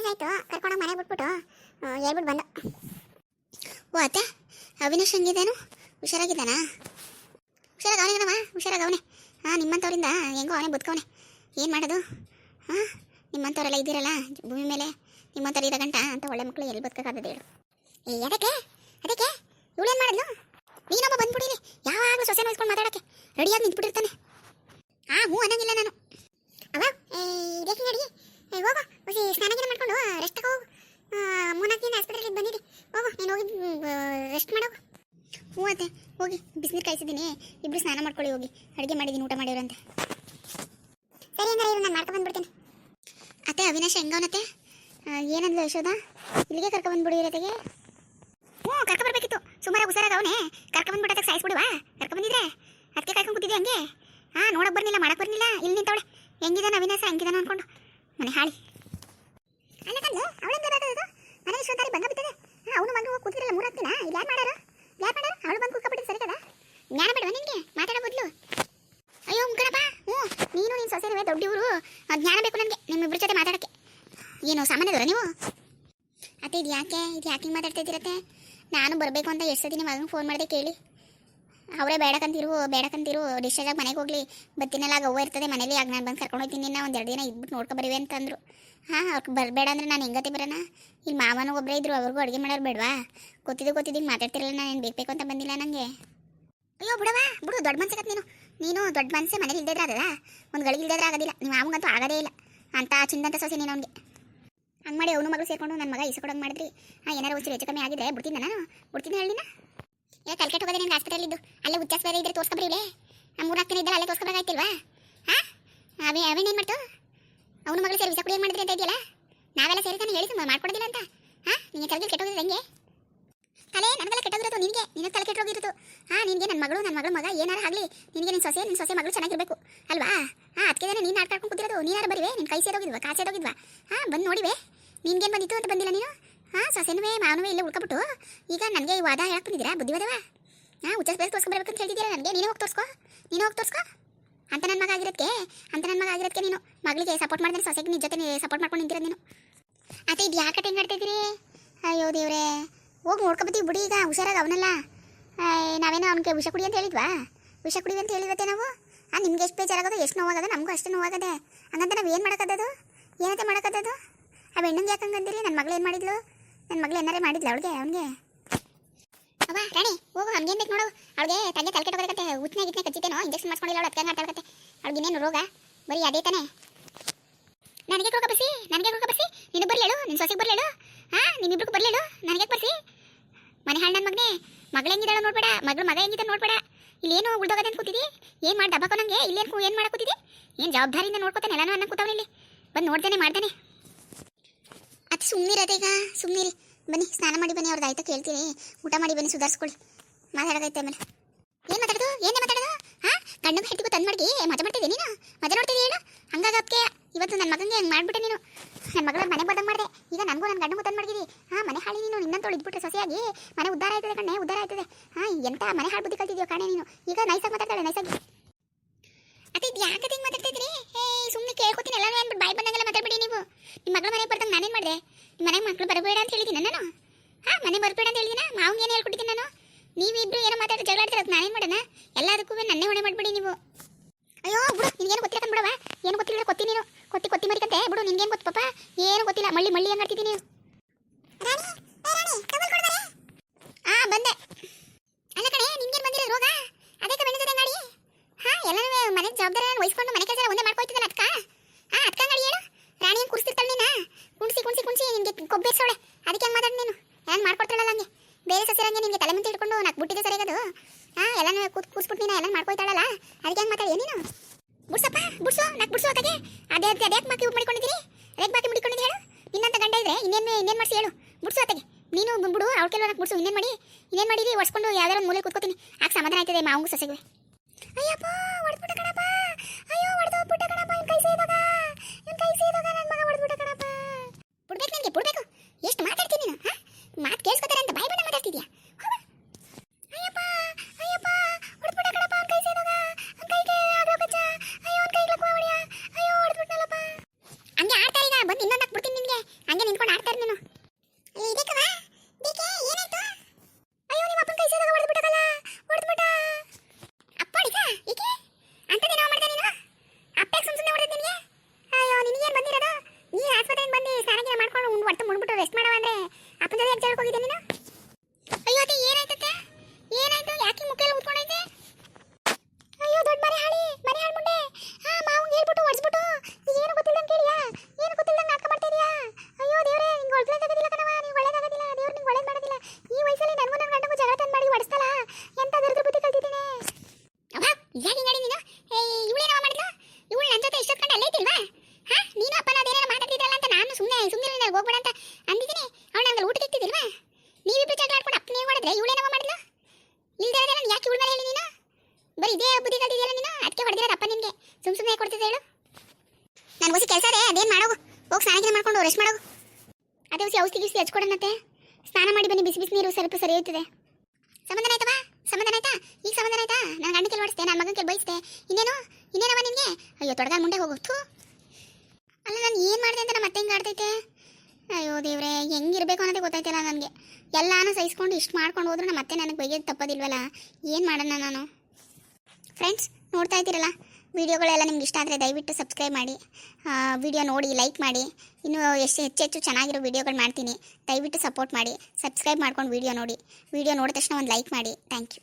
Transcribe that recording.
College ಆಯ್ತು ಕರ್ಕೊಂಡು ಮನೆಗೆ ಬಿಟ್ಬಿಟ್ಟು ಹೇಳ್ಬಿಟ್ಟು ಬಂದ. ಓ, ಅತ್ತೆ, ಅವಿನಾಶ್ ಹಂಗಿದ್ದಾನು? ಹುಷಾರಾಗಿದ್ದಾನಾ? ಹುಷಾರಾಗ ಕಣವ ಹುಷಾರಾಗ ಅವನೇ. ಹಾಂ ನಿಮ್ಮಂಥವ್ರಿಂದ ಹೆಂಗೋ ಅವನೇ ಬದುಕವನೆ. ಏನು ಮಾಡೋದು? ಹಾಂ ನಿಮ್ಮಂಥವ್ರೆಲ್ಲ ಇದ್ದೀರಲ್ಲ, ಭೂಮಿ ಮೇಲೆ ನಿಮ್ಮಂಥವ್ರು ಇರೋ ಗಂಟ ಅಂತ ಒಳ್ಳೆ ಮಕ್ಕಳು ಎಲ್ಲಿ ಬದುಕಾಗದ್ದು ಹೇಳು. ಏ, ಅದಕ್ಕೆ? ಅದಕ್ಕೆ? ಇವಳೇನು ಮಾಡಿದ್ಲು? ನೀನೊಬ್ಬ ಬಂದ್ಬಿಡಿರಿ ಯಾವಾಗಲೂ ಸೊಸೆ ನೋಡ್ಕೊಂಡು ಮಾತಾಡೋಕ್ಕೆ ರೆಡಿಯಾಗಿ ನಿಂತ್ಬಿಟ್ಟಿರ್ತಾನೆ. ಹಾಂ ಹ್ಞೂ ಅನ್ನಂಗಿಲ್ಲ ನಾನು. ಅವ? ಇದಕ್ಕೆ ನಡಿ. ಹೋಗು. ಹೊಸಿ ಸ್ನಾನ ಗಿನ ಮಾಡ್ಕೊಂಡು ರೆಸ್ಟ್ ಹೋಗು. ಮೂರ್ನಾಲ್ಕು ದಿನ ಹಾಸ್ಪಿಟಲ್ಗೆ ಬಂದಿರಿ. ಹೋಗು, ನೀನು ಹೋಗಿ ರೆಸ್ಟ್ ಮಾಡೋಗು ಹ್ಞೂ ಅತ್ತೆ. ಹೋಗಿ, ಬಿಸಿನೀರು ಕಾಯಿಸಿದ್ದೀನಿ. ಇಬ್ರು ಸ್ನಾನ ಮಾಡ್ಕೊಳ್ಳಿ, ಹೋಗಿ. ಅಡುಗೆ ಮಾಡಿದ್ದೀನಿ ಊಟ ಮಾಡಿವ್ರಂತೆ. ಸರಿ ಅಂದ್ರೆ ಇವ್ರು ನಾನು ಮಾಡ್ಕೊಂಡು ಬಂದ್ಬಿಡ್ತೀನಿ. ಅತ್ತೆ, ಅವಿನಾಶ ಹೆಂಗವನತ್ತೆ? ಏನಂದ್ಲು ಯಶೋದ ಇಲ್ಲಿಗೆ ಕರ್ಕೊಂಬಂದ್ಬಿಡಿ ಇರತೆಗೆ ಹ್ಞೂ, ಕರ್ಕೊಂಬರ್ಬೇಕಿತ್ತು. ಸುಮಾರು ಹುಷಾರಾಗ ಅವನೇ. ಕರ್ಕೊಂಬಂದ್ಬಿಟ್ಟಕ್ಕೆ ಕರ್ಕೊ ಕರ್ಕೊಂಬಂದಿದ್ರೆ? ಅದಕ್ಕೆ ಕಾಯ್ಕೊಂಡು ಕೂತಿದ್ದೆ ಹಂಗೆ? ಹಾಂ ನೋಡಕ್ ಬರ್ನಿಲ್ಲ, ಮಾಡಕ್ ಬರ್ನಿಲ್ಲ. ಇಲ್ಲಿ ನಿಂತವಳೆ. ಹೆಂಗಿದಾನ ಅವಿನಾಶ, ಹೆಂಗಿದಾನ ಅನ್ಕೊಂಡು. ಮನೆ ಹಾಳಿ. ಅಲ್ಲ ಕಂದು ಅವಳಿಂದ ಬರೋದು ಮನೆ ಇಷ್ಟೊಂದಾರಿ ಬಂದ ಬಿತ್ತದೆ ಅವನು ಮಗು ಕೂತಿರಲ್ಲ, ಮೂರು ಹತ್ತಿನ? ಇಲ್ಲಿ ಯಾರು ಮಾಡಾರು? ಯಾರು ಮಾಡಾರು? ಅವಳು ಬಂದು ಕೂತ್ಕೊಬಿಟ್ಟು ಸರಿ ಕದ ಜ್ಞಾನ ಬೇಡವಾ ನಿನಗೆ? ಮಾತಾಡೋ ಮೊದಲು. ಅಯ್ಯೋ ಮುಕ್ಕಣಪ್ಪ ಹ್ಞೂ, ನೀನು ನಿನ್ನ ಸೊಸೆನವೇ ದೊಡ್ಡವರು ಜ್ಞಾನ ಬೇಕು ನನಗೆ ನಿಮ್ಮಿಬ್ಬರ ಜೊತೆ ಮಾತಾಡಕ್ಕೆ. ಏನು, ಸಾಮಾನ್ಯದವರ ನೀವು? ಅತ್ತೆ, ಇದು ಯಾಕೆ? ಇದು ಯಾಕೆ ಮಾತಾಡ್ತಾ ಇದ್ದೀರತ್ತೆ? ನಾನು ಬರಬೇಕು ಅಂತ ಎಷ್ಟು ಸತಿ ಮಗನಿಗೆ ಫೋನ್ ಮಾಡಿದೆ ಕೇಳಿ. ಅವರೇ ಬೇಡಕಂತಿರು ಬೇಡಕಂತಿರು ಡಿಸ್ಚಾರ್ಜ್ ಆಗಿ ಮನೆಗೆ ಹೋಗ್ಲಿ. ಬತ್ತಿನಲ್ಲ ಗವ್ವ ಇರ್ತದೆ, ಮನೇಲಿ ಆಗ ನಾನು ಬಂದು ಕರ್ಕೊಂಡು ಹೋಗ್ತೀನಿ ನಿನ್ನ ಒಂದು ಎರಡು ದಿನ ಇದ್ಬಿಟ್ಟು ನೋಡ್ಕೊ ಬರೀವಿ ಅಂತಂದ್ರು. ಹಾಂ ಅವ್ರಿಗೆ ಬರಬೇಡ ಅಂದ್ರೆ ನಾನು ಹೆಂಗತಿ ಬರೋಣ ಇಲ್ಲಿ ಮಾವನೂ ಒಬ್ಬರೇ ಇದ್ರು, ಅವ್ರಿಗೂ ಅಡುಗೆ ಮಾಡೋರು ಬೇಡವಾ? ಗೊತ್ತಿದ್ದು ಗೊತ್ತಿದ್ದು ಮಾತಾಡ್ತಿರಲಿಲ್ಲ ಮಾತಾಡ್ತಿರಲ್ಲ, ನಾನು ಬೇಕು ಬೇಕು ಅಂತ ಬಂದಿಲ್ಲ ನನಗೆ ಅಯ್ಯೋ ಬಿಡವಾ ಬಿಡು, ದೊಡ್ಡ ಮನ್ಸಕತ್ ನೀನು. ನೀನು ದೊಡ್ಡ ಮನಸ್ಸೆ ಮನೇಲಿ ಇಲ್ದಿದ್ರೆ ಆಗದ ಒಂದು ಗಳಿಗೆ ಇಲ್ದಿದ್ರೆ ಆಗೋದಿಲ್ಲ. ನೀವು ಮಾವಂಗಂತೂ ಆಗೋದೇ ಇಲ್ಲ. ಅಂತ ಚಿಂದಂತ ಸೊಸೆ ನೀನು ಅವ್ನಿಗೆ. ಹಂಗೆ ಮಾಡಿ ಅವನು ಮಗಳು ಸೇರ್ಕೊಂಡು ನನ್ನ ಮಗ ಇಸ್ಕೊಡಂಗೆ ಮಾಡಿದ್ರಿ. ಹಾಂ ಏನಾರು ಒಂಚೂರು ಹೆಚ್ಚು ಕಮ್ಮಿ ಆಗಿದೆ ಬಿಡ್ತೀನಿ ನಾನು? ಬಿಡ್ತೀನಿ ಹೇಳಿನ ಏ, ಕಲ್ಕೆಟ್ ಹೋಗೋದೇ ನಿನ್ಗೆ ಆಸ್ಪತ್ರೆಯಲ್ಲಿ ಇದ್ದು ಅಲ್ಲೇ ಉಚ್ಚಾಸ್ ಬೇರೆ ಇದ್ರೆ ತೋರ್ಸ್ಕೊಬ್ರಿ ಇಲ್ಲೇ ಮೂರ್ನಾಲ್ಕು ದಿನ ಇದ್ದರೆ ಅಲ್ಲೇ ತೋರ್ಸ್ಕೊಬೇಕಾಯ್ತಿಲ್ವಾ ಹಾಂ ಅವೇ ಅವೇನು ಏನು ಮಾಡ್ತು? ಅವನು ಮಗಳು ಸೇರಿ ವಿಷ ಕುಡಿ ಏನು ಮಾಡಿದ್ರಿ ಅಂತ ಇದೆಯಲ್ಲ ನಾವೆಲ್ಲ ಸೇರಿ ತಾನೆ ಹೇಳಿ ಮಾಡ್ಕೊಡೋದಿಲ್ಲ ಅಂತ. ಹಾಂ ನಿಮಗೆ ತಲೆಗೆ ಕೆಟ್ಟೋಗಿದ್ದು ಹೆಂಗೆ? ತಲೆ ನನಗೆಲ್ಲ ಕೆಟ್ಟೋಗಿರೋದು ನಿನಗೆ. ನಿನ್ನ ತಲೆ ಕೆಟ್ಟೋಗಿರೋದು ಹಾಂ ನಿನಗೆ ನನ್ನ ಮಗಳು ನನ್ನ ಮಗಳು ಮಗ ಏನಾರು ಆಗಲಿ. ನಿನಗೆ ನಿನ್ನ ಸೊಸೆ ನಿನ್ನ ಸೊಸೆ ಮಗಳು ಚೆನ್ನಾಗಿರಬೇಕು. ಅಲ್ವಾ? ಹಾಂ ಅದಕ್ಕೆ ನೀನು ಆಡ್ಕೊಂಡು ಕೂತಿರೋದು. ನೀನಾರು ಬರಿವೆ? ನಿನ್ನ ಕೈ ಸೇರೋಗಿದ್ವಾ ಕಾಸೇರೋಗಿದ್ವಾ ಹಾಂ ಬಂದು ನೋಡಿವೆ. ನಿನ್ಗೇನು ಬಂದಿತ್ತು ಅಂತ ಬಂದಿಲ್ಲ ನೀನು? ಹಾಂ ಸೊಸೆನುವೆ ಮಾವನುವೆ ಇಲ್ಲೇ ಉಳ್ಕೊಬಿಟ್ಟು. ಈಗ ನನಗೆ ಈ ವಾದ ಹೇಳಕ್ ಬಂದಿದ್ದೀರಾ? ಬುದ್ಧಿವಾದವ ಹಾಂ ಉಚ್ಚ ಬೇರೆ ತೋರ್ಸ್ಕೊಂಬರ್ಬೇಕು ಅಂತ ಹೇಳ್ತಿದ್ದೀರಾ ನನಗೆ. ನೀನು ಹೋಗಿ ತೋರಿಸ್ಕೋ. ನೀನು ಹೋಗಿ ತೋರಿಸ್ಕೋ. ಅಂತ ನನ್ನ ಮಗ ಆಗಿರೋದಕ್ಕೆ ಅಂತ ನನ್ನ ಮಗ ಆಗಿರೋದಕ್ಕೆ ನೀನು. ಮಗಳಿಗೆ ಸಪೋರ್ಟ್ ಮಾಡಿದ್ರೆ ಸೊಸೆಗೆ ನಿನ್ನ ಜೊತೆ ಸಪೋರ್ಟ್ ಮಾಡ್ಕೊಂಡು ನಿಂತಿರೋದು ನೀನು. ಅತ್ತೆ, ಇದು ಯಾಕೆ ಹೆಂಗೆ ಆಡ್ತಿದ್ದೀರಿ? ಅಯ್ಯೋ ದೇವ್ರೆ. ಹೋಗಿ ನೋಡ್ಕೊಬತ್ತೀವಿ ಬಿಡಿ ಈಗ, ಹುಷಾರಾಗಿ ಅವನಲ್ಲ. ನಾವೇನೋ ಅವ್ನಿಗೆ ವಿಷ ಕುಡಿ ಅಂತ ಹೇಳಿದ್ವಾ? ವಿಷ ಕುಡಿ ಅಂತ ಹೇಳಿದತ್ತೆ ನಾವು? ಆ, ನಿಮ್ಗೆ ಎಷ್ಟು ಬೇಜಾರಾಗೋದು, ಎಷ್ಟು ನೋವಾಗದ, ನಮಗೂ ಅಷ್ಟೇ ನೋವಾಗದೆ. ಹಂಗಂತ ನಾವು ಏನು ಮಾಡೋಕ್ಕದ್ದು ಏನಂತೆ ಮಾಡೋಕ್ಕದ್ದು ಆ ಹೆಣ್ಣಂಗೆ ಯಾಕಂಗಂದಿರಿ ನನ್ನ ಮಗಳು ಏನು ಮಾಡಿದ್ಲು? ನನ್ನ ಮಗಳು ಏನಾರೇ ಮಾಡಿದ್ಲ ಅವಳಿಗೆ, ಅವನಿಗೆ? ಅವ ರಾಣಿ, ಹೋಗು ಹಂಗೇನು ಬೇಕು ನೋಡು. ಅವಳಿಗೆ ತಂಗೆ ತಲೆ ಕೆಟ್ಟೋಗತ್ತೆ ಉತ್ನೆ ಗಿತ್ನೆ ಕಚ್ಚಿತೇನೋ ಇಂಜೆಕ್ಷನ್ ಮಾಡಿಸ್ಕೊಂಡಿಲ್ಲ ಅವಳು ಅದಕ್ಕೆ ಆಟಾಡಕತ್ತೆ ಅವಳಿಗೆ ಇನ್ನೇನು ರೋಗ? ಬರೀ ಅದೇ ತಾನೆ? ನನಗೆ ರೋಗ ಬಸಿ ನನಗೆ ರೋಗ ಬಸಿ ನೀನು ಬರ್ಲೇಳು ನಿನ್ನ ಸೊಸೆಗೆ ಬರ್ಲೇಳು ಹಾ, ನಿಮ್ಮಿಬ್ರಿಗೂ ಬರ್ಲೇಳು ನನಗೆ ಬರ್ಸಿ? ಮನೆ ಹಾಳು ನನ್ನ ಮಗನೇ. ಮಗಳು ಹೆಂಗಿದ್ದಾಳೆ ನೋಡ್ಬೇಡ, ಮಗಳು ಮಗ ಹೆಂಗಿದ್ದ ನೋಡ್ಬೇಡ. ಇಲ್ಲೇನು ಉಳ್ದೋಗದೆ ಅಂತ ಕೂತಿದಿ? ಏನು ಮಾಡಿ ದಬ್ಬಾಕೋ ನಂಗೆ? ಇಲ್ಲೇನು ಏನು ಮಾಡಕ್ ಕೂತಿದಿ? ಏನು ಜವಾಬ್ದಾರಿಯಿಂದ ನೋಡ್ಕೊತಾನೆ, ಎಲ್ಲನೂ ಅನ್ನ ಕೂತವನಿ ಇಲ್ಲಿ ಬಂದು ನೋಡ್ತಾನೆ, ಮಾಡ್ತಾನೆ. ಅದು ಸುಮ್ಮಿರಿ ಸುಮ್ಮನಿರಿ ಬನ್ನಿ, ಸ್ನಾನ ಮಾಡಿ ಬನ್ನಿ ಅವ್ರದ್ದು ಆಯ್ತಾ ಕೇಳ್ತೀನಿ. ಊಟ ಮಾಡಿ ಬನ್ನಿ, ಸುಧಾರಿಸ್ಕೊಳ್ಳಿ. ಮಾತಾಡೋದೈತೆ ಆಮೇಲೆ ಏನು ಮಾತಾಡೋದು? ಏನೇ ಮಾತಾಡೋದು? ಹಾ? ಗಂಡು ಹೆಟ್ಟಿಗೂ ತಂದು ಮಾಡಿ ಮಜಾ ಮಾಡ್ತಿದ್ದೆ ನೀನು? ಮಜಾ ನೋಡ್ತಿದ್ದೆ ಹೇಳು? ಹಂಗಾಗಕ್ಕೆ ಇವತ್ತು ನನ್ನ ಮಗನಿಗೆ ಹಂಗೆ ಮಾಡಿಬಿಟ್ಟೆ ನೀನು. ನನ್ನ ಮಗಳ ಮನೆ ಬದಲು ಮಾಡಿದೆ. ಈಗ ನನಗೂ ನನ್ನ ಗಂಡು ತಂದು ಮಾಡಿದಿರಿ ಹಾಂ, ಮನೆ ಹಾಳಿ ನೀನು ನಿನ್ನಂತೋಳು ಇದ್ಬಿಟ್ರೆ ಸೊಸೆಯಾಗಿ. ಮನೆ ಉದ್ದಾರ ಆಯ್ತದೆ ಕಣ್ಣೆ ಉದ್ದಾರ ಆಯ್ತದೆ. ಹಾಂ, ಎಂತ ಮನೆ ಹಾಳು ಬುದ್ಧಿ ಕಲ್ತಿದ್ಯೋ ನೀನು ಈಗ ನೈಸಾಗಿ ಮಾತಾಡ್ತಾಳೆ ನೈಸಾಗಿ ಅದೇ ಇದು ಯಾಕೆ ಹಿಂಗೆ ಮಾತಾಡ್ತಿದ್ರಿ ಏ ಸುಮ್ಮನೆ ಕೇಳ್ಕೊತೀನಿ ಎಲ್ಲರೂ ಅಂದ್ಬಿಟ್ಟು ಬಾಯಿ ಬಂದಂಗೆಲ್ಲ ಮಾತಾಡ್ಬಿಡಿ ನೀವು ನಿಮ್ಮ ಮಗಳ ಮನೆಗೆ ಬರ್ದಂಗೆ ನಾನೇನು ಮಾಡಿದೆ ನಿಮ್ಮ ಮನೆಗೆ ಮಕ್ಕಳು ಬರಬೇಡ ಅಂತ ಹೇಳಿದ್ದೀನಿ ನಾನು. ಹಾ ಮನೆ ಬರಬೇಡ ಅಂತ ಹೇಳಿದಿನ. ಮಾವಂಗೆ ಏನು ಹೇಳ್ಕೊಟ್ಟಿದ್ದೀನಿ ನಾನು? ನೀವಿಬ್ರು ಏನೋ ಮಾತಾಡಿ ಜಗಳ ಆಡ್ತಿರೋದು ನಾನೇನು ಮಾಡೋಣ? ಎಲ್ಲದಕ್ಕೂ ನನ್ನೇ ಹೊಣೆ ಮಾಡಿಬಿಡಿ ನೀವು. ಅಯ್ಯೋ ಬಿಡು ನಿನಗೇನು ಗೊತ್ತಿಲ್ಲ ಬಿಡವ ಏನು ಗೊತ್ತಿಲ್ಲ ಕೊತ್ತಿ ನೀನು. ಕೊತ್ತಿ ಕೊತ್ತಿ ಮರಿಕಂತೆ. ಬಿಡು ನಿನ್ಗೇನು ಗೊತ್ತು ಪಾಪ. ಏನು ಗೊತ್ತಿಲ್ಲ. ಮಳ್ಳಿ ಮಳ್ಳಿ ಹೆಂಗೆ ಮಾಡ್ತಿದ್ದೀನಿ? ಆ ಬಂದೆ. ಅಲ್ಲ ಕಣೆ ನಿನ್ಗೇನು ರೋಗ? ಗಾಡಿ ಹಾ ಮನೆ ಜವಾಬ್ದಾರಿ ವಹಿಸ್ಕೊಂಡು ಮನೆ ಕೆಲಸ ಒಂದೇ ಅದ್ಕ ಹಾ ಅದ್ಕ ಗಾಡಿ ಹೇಳು ರಾಣಿ ಏನು ಕುಡಿಸ್ತಿರ್ತಾಳೆ ನೀನ ಕುಣಿಸಿ ಕುಣಿಸಿ ಕುಣಿಸಿ ನಿನ್ಗೆ ಕೊಬ್ಬೇರ್ಸೋಳೆ ಅದಕ್ಕೆ ಹೆಂಗೆ ಮಾತಾಡಿ ನೀನು. ಏನು ಮಾಡ್ಕೊಡ್ತಾಳಲ್ಲ ಹಂಗೆ? ಬೇರೆ ಸಸಿರಂಗೆ ನಿನ್ಗೆ ತಲೆ ಮುಂದೆ ಇಟ್ಕೊಂಡು ನಾಲ್ಕು ಬಿಟ್ಟಿದೆ ಸರಿಯಾಗದು ಹಾ, ಎಲ್ಲನೂ ಕೂತ್ ಕೂರ್ಸ್ಬಿಟ್ಟು ನೀನು ಎಲ್ಲ ಮಾಡ್ಕೊಳ್ತಾಳಲ್ಲ ಅದಕ್ಕೆ ಹೆಂಗೆ ಮಾತಾಡಿ ನೀನು? ಬುಡ್ಸಪ್ಪ, ಬುಡ್ಸು ನಾಲ್ಕು ಬುಡ್ಸು ಅದಾಗೆ ಅದೇ ಅದೇ ಅದೇ ಮಾಕಿ ಉಪ್ಪು ಮಾಡಿಕೊಂಡಿದ್ದೀರಿ ಅದ್ಯಾಕೆ ಬಾಕಿ ಮುಡಿಕೊಂಡಿದ್ದೀರಿ ಹೇಳು? ನಿನ್ನಂತ ಗಂಡ ಇದ್ರೆ ಇನ್ನೇನು ಇನ್ನೇನು ಮಾಡಿಸಿ ಹೇಳು? ಬುಡ್ಸು ಅತ್ತಾಗೆ. ನೀನು ಬಿಡು, ಅವ್ಳ ಕೆಲವು ನಾಲ್ಕು ಬುಡ್ಸು, ಇನ್ನೇನು ಮಾಡಿ? ಇನ್ನೇನು ಮಾಡಿರಿ ಒಡ್ಸ್ಕೊಂಡು ಯಾವ್ದಾರ ಮೂಲೆ ಕೂತ್ಕೋತೀನಿ. ಆಗ ಸಮಾಧಾನ ಆಯ್ತದೆ ಮಾವು ಸಸಿಗೆ. ಅಯ್ಯಪ್ಪ ಹೊಡೆದ್ಬಿಟ್ಟ ಕಣಪ್ಪ. ಅಯ್ಯೋ ಹೊಡೆದೋಗ್ಬಿಟ್ಟ ಕಣಪ್ಪ, ಇವ್ನ ಕೈ ಸೇದೋಗ. ಇವ್ನ ಕೈ ಸೇದೋಗ ನನ್ನ ಮಗ ಹೊಡೆದ್ಬಿಟ್ಟ ಕಣಪ್ಪ ಬಿಡ್ಬೇಕು ನನಗೆ ಬಿಡ್ಬೇಕು ಎಷ್ಟು ಮಾತಾಡ್ತೀನಿ ನೀನು ಹಾ ಮಾತು ಕೇಳಿಸ್ಕೊತಾರೆ ಅಂತ ಬಾಯಿ ಬಂದ ಮಾತಾಡ್ತಿದ್ಯಾ ಹೋಗ. ಅಯ್ಯಪ್ಪ ಅಯ್ಯಪ್ಪ ಹೊಡೆದ್ಬಿಟ್ಟ ಕಣಪ್ಪ ಅವ್ನ ಕೈ ಸೇದೋಗ ಅವ್ನ ಕೈಗೆ ಆಗ್ಲೋ ಕಚ್ಚ ಅಯ್ಯೋ ಅವ್ನ ಕೈಗೆ ಲಕ್ವ ಹೊಡಿಯ ಅಯ್ಯೋ ಹೊಡೆದ್ಬಿಟ್ನಲ್ಲಪ್ಪ ಹಂಗೆ ಆಡ್ತಾರೆ ಈಗ ಬಂದು ಇನ್ನೊಂದು ಹಾಕ್ಬಿಡ್ತೀನಿ ನಿನಗೆ ಹಂಗೆ ನಿಂತ್ಕೊಂಡು ಹಿಂಗಾಡಿ ನೀನು ಇವಳೇನವ ಮಾಡಿದ್ಲು ಇವಳು ನನ್ನ ಜೊತೆ ಇಷ್ಟೊತ್ಕೊಂಡು ಅಲ್ಲೇ ಇದ್ದಿಲ್ವಾ ಹಾ ನೀನು ಅಪ್ಪನ ಅದೇನೇನೋ ಮಾತಾಡ್ತಿದ್ದಲ್ಲ ಅಂತ ನಾನು ಸುಮ್ಮನೆ ಸುಮ್ಮನೆ ನಾನು ಹೋಗ್ಬೇಡ ಅಂತ ಅಂದಿದ್ದೀನಿ ಅವಳು ನಂಗೆ ಊಟಕ್ಕೆ ಇತ್ತಿದ್ದಿಲ್ವಾ ನೀವಿಬ್ಬರು ಜಗಳ ಆಡ್ಕೊಂಡು ಅಪ್ಪನ ಏನು ಮಾಡಿದ್ರೆ ಇವಳೇನವ ಮಾಡಿದ್ಲು ಇಲ್ದೇ ಇರೋದೇ ಯಾಕೆ ಇವಳ ಮೇಲೆ ಹೇಳಿ ನೀನು ಬರೀ ಇದೇ ಬುದ್ಧಿ ಕಲ್ತಿದ್ಯಲ್ಲ ನೀನು ಅದಕ್ಕೆ ಹೊಡೆದಿರೋದು ಅಪ್ಪ ನಿನಗೆ ಹೇಳು. ನಾನು ಹೊಸಿ ಕೆಲಸ ಅದೇ ಅದೇನು ಮಾಡೋಗು? ಹೋಗಿ ಸ್ನಾನ ಮಾಡ್ಕೊಂಡು ರೆಸ್ಟ್ ಮಾಡೋಗು. ಅದೇ ಹೊಸಿ ಔಷಧಿ ಗಿಸಿ ಹಚ್ಕೊಡೋಣತ್ತೆ ಸ್ನಾನ ಮಾಡಿ ಬನ್ನಿ, ಬಿಸಿ ಬಿಸಿ ನೀರು ಸ್ವಲ್ಪ ಸರಿ ಹೋಯ್ತದೆ ಸಂಬಂಧನ ಆಯ್ತವಾ? ಸಂಬಂಧನ ಆಯ್ತಾ? ಈಗ ಸಂಬಂಧನ ಆಯ್ತಾ? ನಾನು ಗಂಡ ಕೆಲ್ ಮಾಡಿಸ್ದೆ ನನ್ನ ಮಗನ ಕೆಲ್ ಬೈಸ್ದೆ. ಇನ್ನೇನು? ಇನ್ನೇನವ ನಿನಗೆ? ಅಯ್ಯೋ ತೊಡಗಾಲ್ ಮುಂದೆ ಹೋಗು. ಅಲ್ಲ, ನಾನು ಏನು ಮಾಡಿದೆ ಅಂತ ನಮ್ಮ ಮತ್ತೆ ಹಿಂಗೆ ಆಡ್ತೈತೆ ಅಯ್ಯೋ ದೇವ್ರೆ, ಹೆಂಗಿರ್ಬೇಕು ಅನ್ನೋದೇ ಗೊತ್ತಾಯ್ತಿಲ್ಲ ನನಗೆ. ಎಲ್ಲಾನು ಸಹಿಸ್ಕೊಂಡು ಇಷ್ಟು ಮಾಡ್ಕೊಂಡು ಹೋದ್ರೆ ನಮ್ಮ ಮತ್ತೆ ನನಗೆ ಬೈಯೋದು ತಪ್ಪೋದಿಲ್ವಲ್ಲ? ಏನು ಮಾಡೋಣ ನಾನು? ಫ್ರೆಂಡ್ಸ್ ನೋಡ್ತಾ ಇದ್ದೀರಲ್ಲ? ವಿಡಿಯೋಗಳೆಲ್ಲ ನಿಮ್ಗೆ ಇಷ್ಟ ಆದರೆ ದಯವಿಟ್ಟು ಸಬ್ಸ್ಕ್ರೈಬ್ ಮಾಡಿ ವಿಡಿಯೋ ನೋಡಿ ಲೈಕ್ ಮಾಡಿ. ಇನ್ನೂ ಎಷ್ಟು ಹೆಚ್ಚು ಹೆಚ್ಚು ಚೆನ್ನಾಗಿರೋ ವಿಡಿಯೋಗಳು ಮಾಡ್ತೀನಿ. ದಯವಿಟ್ಟು ಸಪೋರ್ಟ್ ಮಾಡಿ ಸಬ್ಸ್ಕ್ರೈಬ್ ಮಾಡ್ಕೊಂಡು ವಿಡಿಯೋ ನೋಡಿ. ವಿಡಿಯೋ ನೋಡಿದ ತಕ್ಷಣ ಒಂದು ಲೈಕ್ ಮಾಡಿ. Thank you